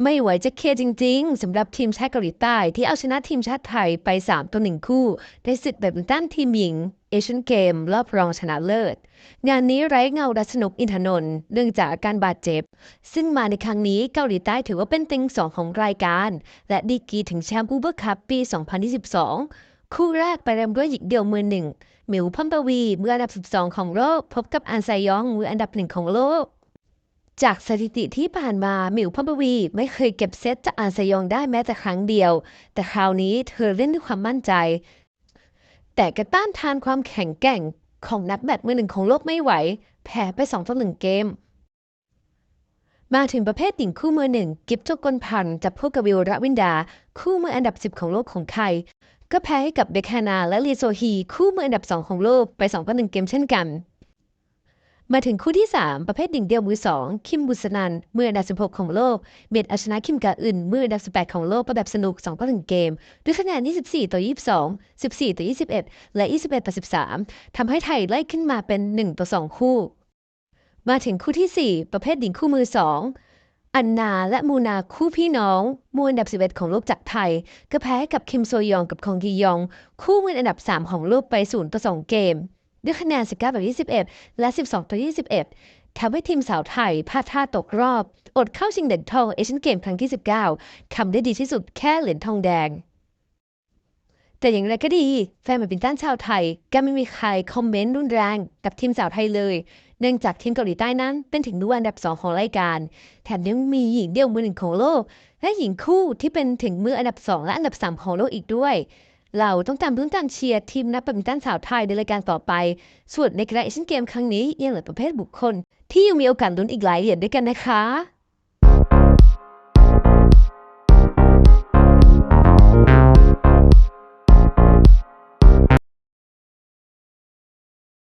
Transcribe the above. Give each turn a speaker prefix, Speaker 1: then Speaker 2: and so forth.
Speaker 1: ไม่ไหวจะเคจริงๆสำหรับทีมชาติเกาหลีใต้ที่เอาชนะทีมชาติไทยไป 3 ต่อ 1 คู่ในศึกแบดมินตันทีมหญิงเอเชียนเกมรอบรองชนะเลิศ งานนี้ไร้เงาดัชนกอินทนนท์เนื่องจากอาการบาดเจ็บ ซึ่งมาในครั้งนี้เกาหลีใต้ถือว่าเป็นติงสองของรายการ และดีกีถึงแชมป์อูเบอร์คัพปี 2022 คู่แรกไปเริ่มด้วยหญิงเดี่ยวมือหนึ่งหมิวพัมปวีมืออันดับ 12 ของโลกพบกับอันไซยองมืออันดับหนึ่งของโลก จากสถิติที่ผ่านมาหมิวพัมปวี ไม่เคยเก็บเซตจากอันซยองได้แม้แต่ครั้งเดียว แต่คราวนี้เธอเล่นด้วยความมั่นใจ แต่ก็ต้านทานความแข็งแกร่งของนักแบดมือหนึ่งของโลกไม่ไหว แพ้ไป2ต่อ1เกม มาถึงประเภทหญิงคู่มือหนึ่ง กิฟต์โจกลพันธ์จับคู่กับวิวระวินดา คู่มืออันดับ 10 ของโลกของไทย ก็แพ้ให้กับเบคฮานาและลีโซฮี คู่มืออันดับ 2 ของโลกไป2ต่อ1เกมเช่นกัน มาถึงคู่ที่ 3 ประเภทหญิงเดียวมือ 2 คิมบุษนันมืออันดับ16 ของโลก เบียดเอาชนะคิมกาอึนมืออันดับ18 ของโลกไปแบบสนุก2ต่อ1เกม ด้วยคะแนน 24 ต่อ 22 14 ต่อ 21 และ 21 ต่อ 13 ทำให้ไทยไล่ขึ้นมาเป็น 1 ต่อ 2 คู่ มาถึงคู่ที่ 4 ประเภทหญิงคู่มือ 2อันนาและมูนาคู่พี่น้องมืออันดับ 11 ของโลกจากไทย ก็แพ้กับคิมโซยองกับคองกียอง คู่มืออันดับ 3 ของโลกไป0ต่อ2เกม ด้วยคะแนน 19ต่อ21 และ 12 ต่อ 21 ทำให้ทีมสาวไทยพลาดท่าตกรอบ อดเข้าชิงเหรียญทองเอเชียนเกมครั้งที่ 19 ทำได้ดีที่สุดแค่เหรียญทองแดง แต่อย่างไรก็ดี แฟนแบดมินตันชาวไทย ก็ไม่มีใครคอมเมนต์รุนแรงกับทีมสาวไทยเลย เนื่องจากทีมเกาหลีใต้นั้นเป็นถึงมืออันดับ 2 ของรายการ แถมยังมีหญิงเดี่ยวมือหนึ่งของโลก และหญิงคู่ที่เป็นถึงมืออันดับ 2 และอันดับ 3 ของโลกอีกด้วย เราต้องตามลุ้นตามเชียร์ทีมนักแบดมินตันสาวไทยในรายการต่อไป ส่วนในกีฬาเอเชียนเกมครั้งนี้ยังเหลือประเภทบุคคล ที่ยังมีโอกาสลุ้นอีกหลายเหรียญด้วยกันนะคะ